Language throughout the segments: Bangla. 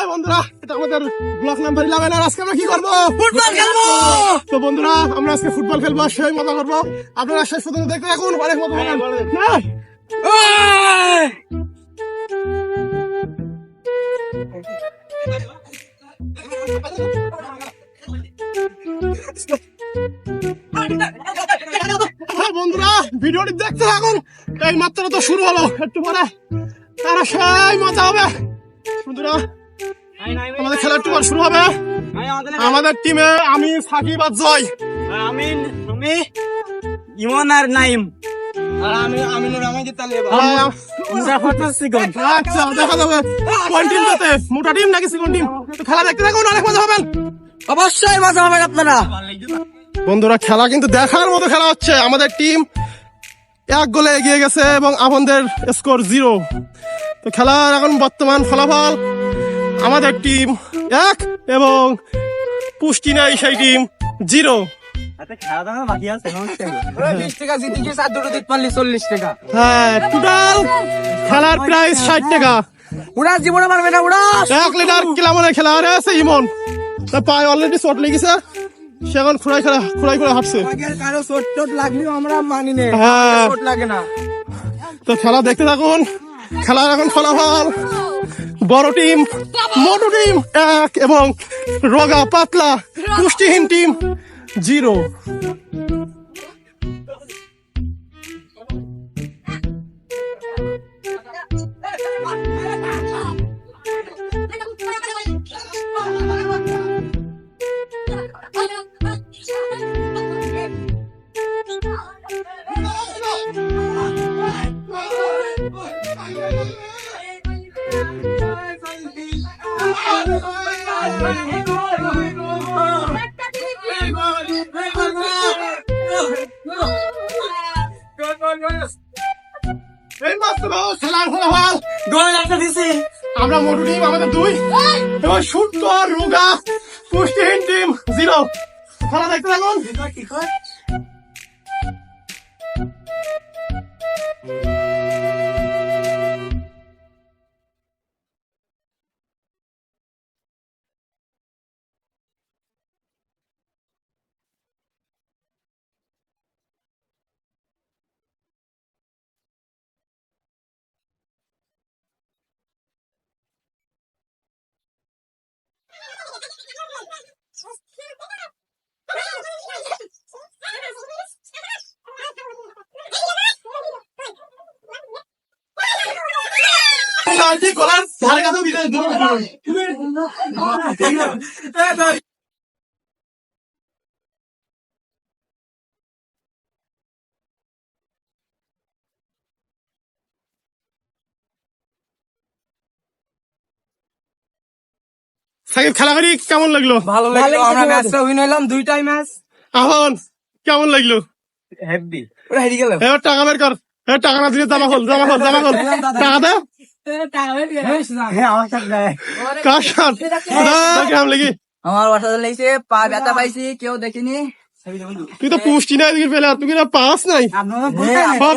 এই বন্ধুরা এটা আমাদের ব্লক নাম্বার ইলেভেন আর আজকে আমরা কি করব? ফুটবল খেলব! তো বন্ধুরা আমরা আজকে ফুটবল খেলব সেই মজা করব। আপনারা শেষ পর্যন্ত দেখতে থাকুন অনেক মজা হবে বন্ধুরা ভিডিওটি দেখতে থাকুন। এই মাত্র তো শুরু হলো একটু পরে। তারা সেই মজা হবে। বন্ধুরা আমাদের খেলা একটু শুরু হবে। আমাদের টিমে আমি সাকিব আর জয়। আমি আমি ইমন আর নাইম। আর আমি আমিনুর আমাকে তালে মুজাফর সিগন আচ্ছা দেখা যাবে। কোন টিম মোটা টিম নাকি সিকন টিম? তো খেলা দেখতে থাকুন অনেক মজা হবেন অবশ্যই মজা হবেন আপনারা। বন্ধুরা খেলা কিন্তু দেখার মতো খেলা হচ্ছে। আমাদের টিম এক গোলে এগিয়ে গেছে এবং আমাদের স্কোর জিরো। তো খেলার এখন বর্তমান ফলাফল আমাদের টিম এক এবং পুষ্টি নাই সেই টিম জিরো। আচ্ছা খেলা দাম বাকি আছে বিশ টাকা জিতে গিয়ে আর দুটো দিতে পারলি চল্লিশ টাকা। হ্যাঁ টোটাল খেলার প্রাইস ষাট টাকা। ওরা জীবনে পারবে না ওরা। এক লিটার কিলামনে খেলা আরে আছে ইমন। তার পায়ে অলরেডি চোট লেগেছে। সে এখন খুঁড়াই খেলা খুঁড়াই করে হাঁটছে। কারও চোট টোট লাগলেও আমরা মানি নে। হ্যাঁ। চোট লাগে না। তো খেলা দেখতে থাকুন। খেলার এখন ফলাফল। বড় টিম মোটু টিম এক এবং রোগা পাতলা পুষ্টিহীন টিম জিরো। আমরা মোটু টিম আমাদের দুই এবং আর রোগা পুষ্টিহীন টিম জিরো খেলা দেখতে থাকুন কি কয় গলার ধারে কাছেও দিতে সাকিব খেলা করি কেমন লাগল? ভালো লাগল আমরা ম্যাচটা উইন হইলাম দুইটাই ম্যাচ এখন কেমন লাগল? হেভি ওরা হেরি গেল এবার টাকা বের কর। এবার টাকা না দিলে জামা খোল জামা খোল জামা খোল টাকা দে। আমার লেগেছে পা ব্যথা পাইছি কেউ দেখিনি। তুই তো পুষ্টি নাই তুই না পাস নাই।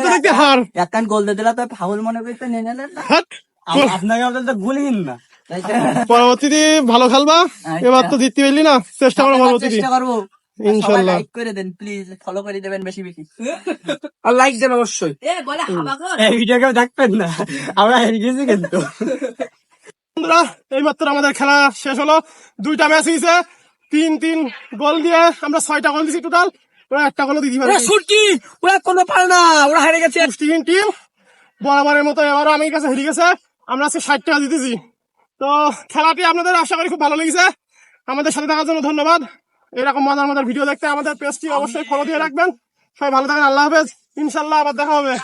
দেখতে হার একখান গোল দিয়ে দিলা তো ফাউল মনে করতে নিয়ে নিলেন না। হাট আপনাকে তো গুলিহীন না। পরবর্তীতে ভালো খেলবা এবার তো জিততে পারলি না চেষ্টা করো পরবর্তীতে। চেষ্টা করব। ইনশাল্লাহ। লাইক করে দেন প্লিজ ফলো করে দেবেন বেশি বেশি। আর লাইক দেন অবশ্যই। এ বলে এই ভিডিও কেউ দেখবেন না। আমরা হেরে গেছি কিন্তু। বন্ধুরা এই মাত্র আমাদের খেলা শেষ হলো। দুইটা ম্যাচ হয়েছে তিন তিন গোল দিয়ে আমরা ছয়টা গোল দিছি টোটাল ওরা একটা গোলও দিতে পারে ওরা ওরা কোনো পারে না। ওরা হেরে গেছে। পুষ্টিহীন টিম বরাবরের মতো এবারও আমি কাছে হেরে গেছে। আমরা আজকে ষাট টাকা জিতেছি তো খেলাটি আপনাদের আশা করি খুব ভালো লেগেছে। আমাদের সাথে থাকার জন্য ধন্যবাদ। এরকম মজার মজার ভিডিও দেখতে আমাদের পেজটি অবশ্যই ফলো দিয়ে রাখবেন। সবাই ভালো থাকেন আল্লাহ হাফেজ। ইনশাল্লাহ আবার দেখা হবে।